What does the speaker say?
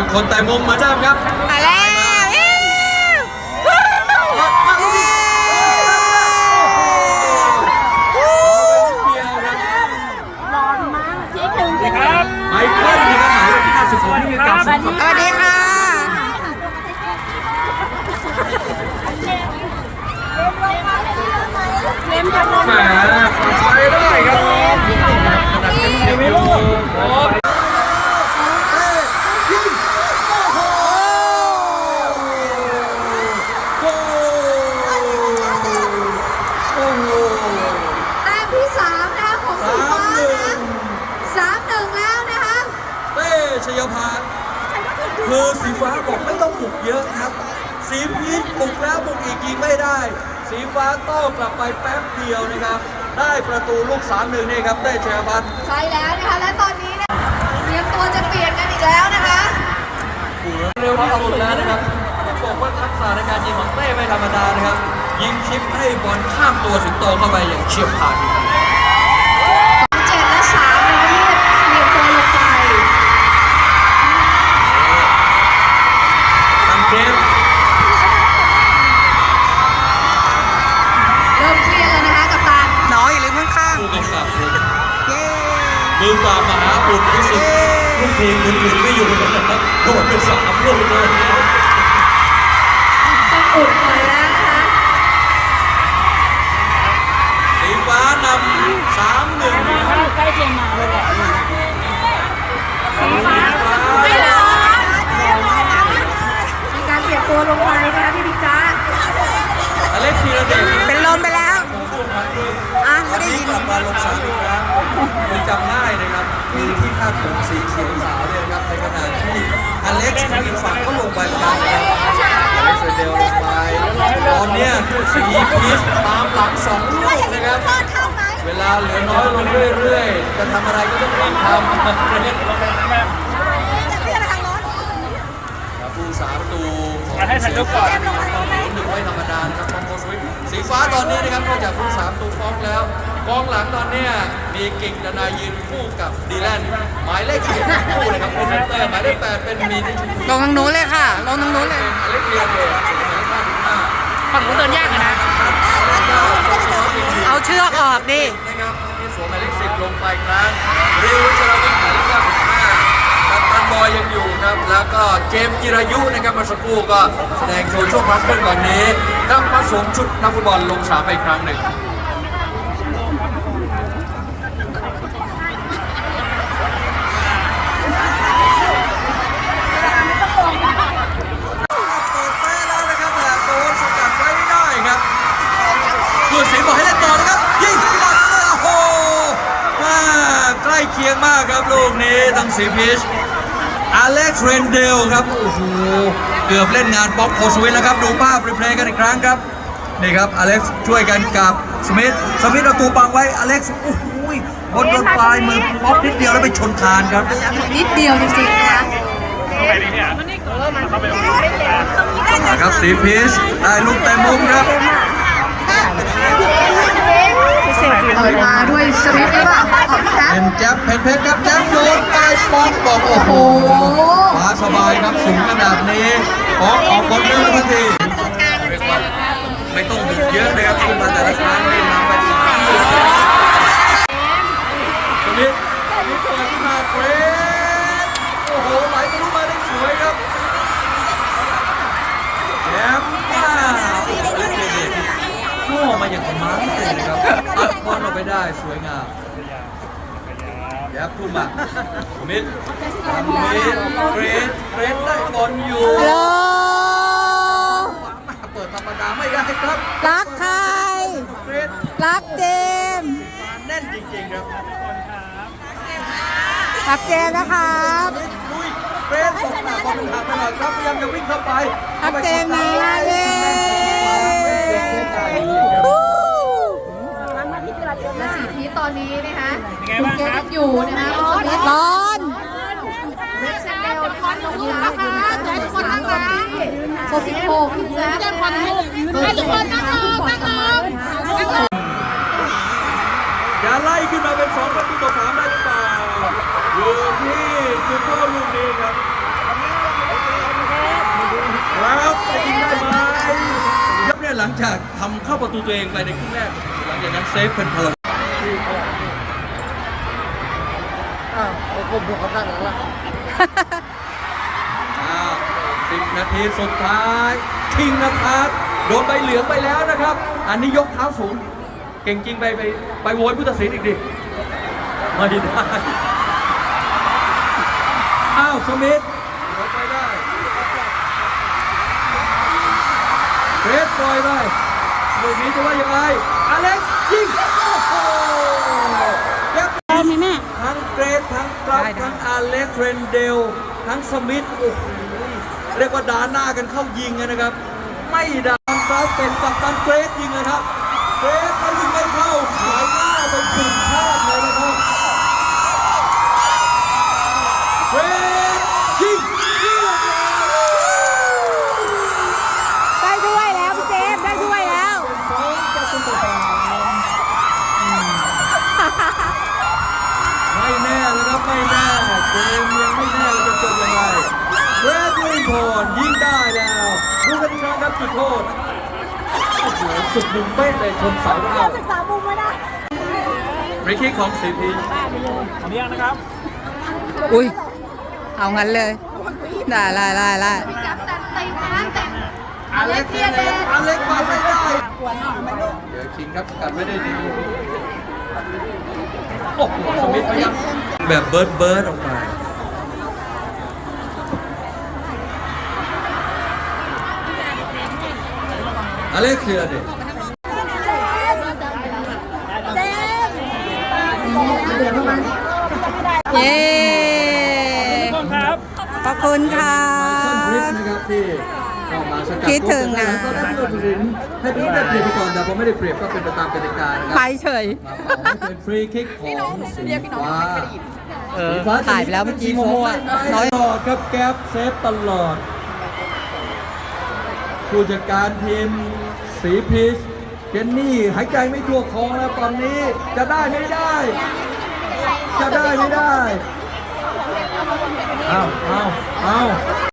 เป็นคนแต่มุมเหมือนเดิมครับ มาแล้วเย้ ครับ ไมเคิลนี่ก็หมายเลขที่52นี่คือการสัมผัส สวัสดีค่ะ แหมไปได้ครับขนาดยังเสียไม่รู้โอ้โห แต้มที่สามนะคะของสีฟ้า สามหนึ่ นะ ง สามหนึ่งแล้วนะคะ เต้ ชยพานคือสีฟ้าบอกไม่ต้องบุกเยอะครับ สีพีชบุกแล้วบุกอีกยิงไม่ได้ สีฟ้าโต้กลับไปแป๊บเดียวนะครับ ได้ประตูลูกสามหนึ่งนี่ครับเต้ชยพันธ์ใช่แล้วนะคะและตอนนี้เนะเตรียมตัวจะเปลี่ยนกันอีกแล้วนะคะเร็วที่สุดแล้วนะครับผมบอกว่าทักษะในการยิงของเต้ไม่ธรรมดานะครับ ยิงชิปให้บอลข้ามตัวสิงโตเข้าไปอย่างเฉียบขาด มือปราบมหาบุตรรู้สึกลูกทีมอื่นๆไม่อยู่เลยนะครับโดนไปสามลูกเลยต้องอุดหน่ สีพีชตามหลังสองลูกนะครับ เวลาเหลือน้อยลงเรื่อยๆ จะทำอะไรก็ต้องรีบทำเล่นครับผู้สาประตูของให้ทันยกก่อนหนึ่งไม่ธรรมดานะครับฟองโกสวิตสีฟ้าตอนนี้นะครับนอกจากผู้สาประตูฟ้องแล้วกองหลังตอนเนี้ยมีกิ่งดนายืนคู่กับดีแลนหมายเลขเจ็ดคู่นะครับเป็นเซนเตอร์หมายเลขแปดเป็นมีนิชลงทางนู้นเลยค่ะลงทางนู้นเลยอเล็กเรียเดชหมายเลขห้าสิบห้า ฝั่งนู้นเดินยากอะนะ เอาเชือกออกดิ นะครับที่สวมหมายเลขสิบลงไปครั้งริววิชรวิทย์หมายเลขเก้าสิบห้ากัปตันบอยยังอยู่ครับ แล้วก็เจมส์จิรายุนะครับเมาสักครู่ก็แสดงโชว์ช่วงพักเพื่อนก่อนนี้กลับมาสวมชุดนักฟุตบอลลงสนามไปอีกครั้งหนึ่ง เปิดไปแล้วนะครับแต่โดนสกัดไว้ไม่ได้ครับผู้สินบอกให้เล่นต่อนะครับ ยิงขึ้นมาโอ้โหมาใกล้เคี ยงมากครับลูกนี้ทางสีพิชอเล็กซ์เรนเดลครับ โอ้โห เกือบเล่นงานป๊อปโคสวิตแล้วครับ ดูภาพรีเพลย์กันอีกครั้งครับ นี่ครับอเล็กซ์ช่วยกันกับสมิธ สมิธเอาตัวปังไว้ อเล็กซ์โอ้โหบนโดนปลายมือป๊อปนิดเดียวแล้วไปชนคานครับ นิดเดียวจริงๆนะคะเข้าไปดีเนี่ยเข้าไปนะครับสีพีชได้ลูกเต็มมุมครับ เปิด มาด้วยสวิตช์หรือเปล่าออกแท็บเป็นแจ๊บเพนเพชรครับแจ๊บโดนใต้ป๊อกบอกโอ้โหโอ้โหฟ้าสบายครับสูงขนาดนี้ป๊อกออกบอลเร็วทันทีไม่ต้องบุกเยอะนะครับขึ้นมาแต่ละครั้งนี่นำไปสามลูกสมิธสมิธเปิดขึ้นมาเกรดโอ้โหไหลทะลุมาได้สวยครับแจ๊บมาโอ้โหเจเดชโค้มาอย่างกับม้าเลยนะครับอั ดบอลออกไปได้สวยงามยับทุ่มอะมิดทำมิดเกรดเกรดได้บอลอยู่ฮัลโหลเปิดธรรมดาไม่ได้ครับ รักใครเกรดรักเจมส์แน่นจริงๆครับรักเจมส์นะครับลุยเกรดส่งหน้าบอลผ่านไปหน่อยครับพยายามจะวิ่งเข้าไปรักเจมส์นะเย้ และสีพีตอนนี้นะคะเป็นไงบ้างครับ อยู่นะคะรอบนี้ร้อนเล่กเซนเดละคอน้องยิ้มนะคะแจ็คนนั่งนะโซซิโคคุณแจ็คนะคะทุกคนนั่งลงนั่งอย่าไล่ขึ้นมาเป็นสองประตูต่อสามได้หรือเปล่าอยู่ที่จุดโทษลูกนี้ครับครับไปยิงได้ไหมยับเนี่ยหลังจากทำเข้าประตูตัวเองไปในครึ่งแรกหลังจากนั้นเซฟเป็นพลัง อ้าวโอ้โหบุกเขาตั้งแล้วล่ะสิบนาทีสุดท้ายคิงนภัสโดนใบเหลืองไปแล้วนะครับ อันนี้ยกเท้าสูง เก่งจริงไปไปไปโวยผู้ตัดสินอีกดิไม่ได้อ้าวสมิธไปได้เกรดปล่อยไปลูกนี้จะว่ายังไงอเล็กซ์ยิงโอ้โหยับ ได้ไหมแม่ ทั้งเกรดทั้งกราฟทั้งอา เล็กเรนเดล ทั้งสมิธโอ้โหเรียกว่าด่าหน้ากันเข้ายิงนะครับ ไม่ด่ากราเป็นกับตันเกรดยิงนะครับเกรดก็ยิงไม่เข้าขายหน้าไปสุดพลาดเลยนะครับเกรดยิงเรียบร้อยได้ด้วยแล้วพี่เจฟได้ด้วยแล้วไม่แน่เลยครับไม่แน่ เกมยังไม่แน่ว่าจะจบยังไงเกรดวินพรยิงได้แล้วดูกันอีกครั้งครับจุดโทษโอ้โหสุดมุมเป๊ะเลยชนเสาเข้าศึกษามุมไว้นะฟรีคิกของสีพีขออนุญาตนะครับ อุ้ย เอางั้นเลย ได้ได้ได้ได้จับแต่ตีนะแต่อเล็กเทียเดนอเล็กไปไม่ได้เดี๋ยวคิงครับสกัดไม่ได้ดี โอ้โหสมิธพยายามแบบเบิร์ดเบิร์ดออกมา อเล็กเทียเดนเย้ครับขอบคุณค่ะท่านบริสนะครับที่เข้ามาสกัดคิดถึงนะตอนแรกผู้ตัดสินให้ผู้ตัดสินเปรียบไปก่อนแต่พอไม่ได้เปรียบก็เป็นไปตามกติกานะครัไปเฉยมาขอให้เป็นฟรีคิกของสีฟ้าเออถ่ายไปแล้วเมื่อกี้มั่วๆน้น้ออยยตลอดครับแก๊ปเซฟตลอด ผู้จัดการทีมสีพีชเจนนี่หายใจไม่ทั่วคอแล้วตอนนี้จะได้ไม่ได้ จะได้ไม่ได้ เอาเอาเอา